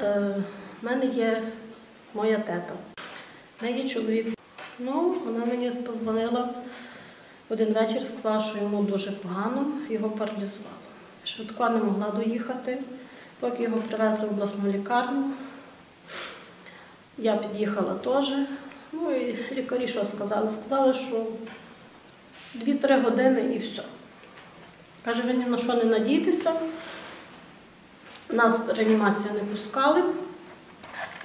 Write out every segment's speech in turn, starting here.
Е, в мене є моя тета. В неї чоловік. Ну, вона мені позвонила один вечір, сказала, що йому дуже погано, його паралізувало. Швидко не могла доїхати, поки його привезли в обласну лікарню. Я під'їхала теж. Ну і лікарі що сказали? Сказали, що 2-3 години і все. Каже, ви ні на що не надійтеся. Нас в реанімацію не пускали.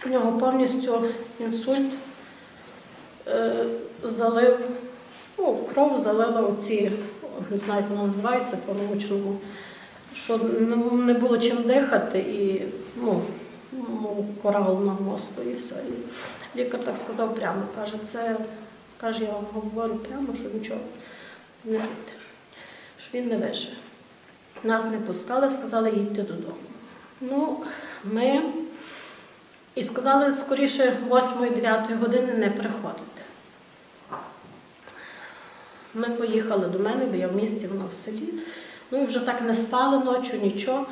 У нього повністю інсульт е, залив, ну, кров залила оці, не знаю, як воно називається по-научному, що не- було чим дихати і ну, корал на мозку і все. І лікар так сказав прямо, каже, це каже, я вам говорю прямо, що нічого не буде, що він не виживе. Нас не пускали, сказали, їдьте додому. Ну, ми і сказали, скоріше 8-9 години не приходити. Ми поїхали до мене, бо я в місті, вона в селі. Ну і вже так не спали ночі, нічого.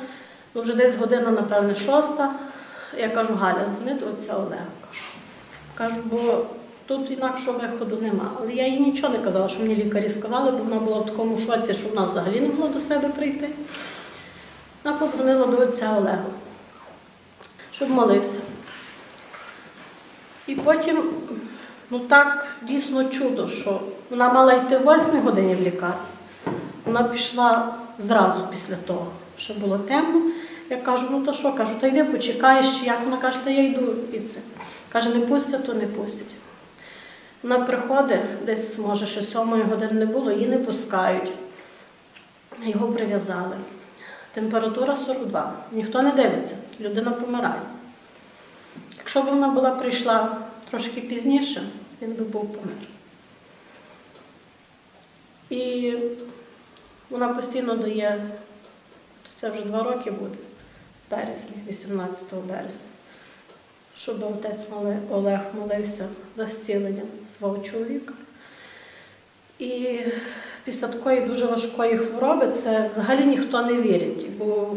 Ну, вже десь година, напевне, шоста. Я кажу, Галя, дзвони до отця Олега. Кажу. Бо тут інакшого виходу нема. Але я їй нічого не казала, що мені лікарі сказали, бо вона була в такому шоці, що вона взагалі не могла до себе прийти. Вона позвонила до отця Олега, щоб молився. І потім, ну так, дійсно чудо, що вона мала йти в 8 годині в лікарню. Вона пішла зразу після того, що було темно. Я кажу, ну то що, кажу, та йди почекаєш, чи як вона каже, та я йду і це. Каже, не пустять, то не пустять. Вона приходить, десь, може, ще сьомої години не було, її не пускають. Його прив'язали. Температура 42. Ніхто не дивиться, людина помирає. Якщо б вона була прийшла трошки пізніше, він би був помер. І вона постійно дає, це вже два роки буде, березні, 18 березня, щоб отець Олег молився за зцілення свого чоловіка. І після такої дуже важкої хвороби це взагалі ніхто не вірить, бо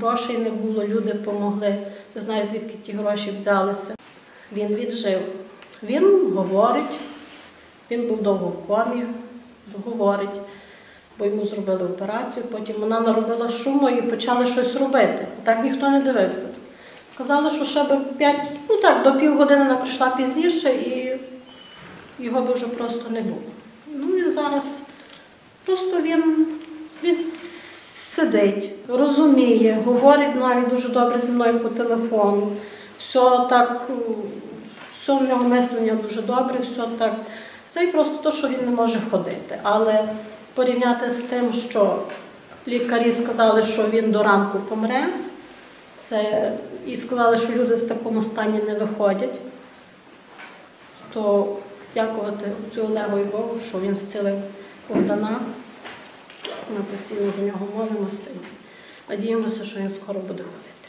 грошей не було, люди допомогли. Не знаю, звідки ті гроші взялися. Він віджив. Він говорить, він був довго в комі, говорить, бо йому зробили операцію, потім вона наробила шуму і почали щось робити. Так ніхто не дивився. Казали, що ще би п'ять, ну так, до півгодини вона прийшла пізніше і його би вже просто не було. Ну і зараз просто він, він сидить, розуміє, говорить навіть дуже добре зі мною по телефону. Все так, все в нього мислення дуже добре, все так. Це і просто те, що він не може ходити. Але порівняти з тим, що лікарі сказали, що він до ранку помре, це і сказали, що люди в такому стані не виходять, то дякувати цю Олегу і Богу, що він зцілив Богдана. Ми постійно за нього молимося надіємося, що він скоро буде ходити.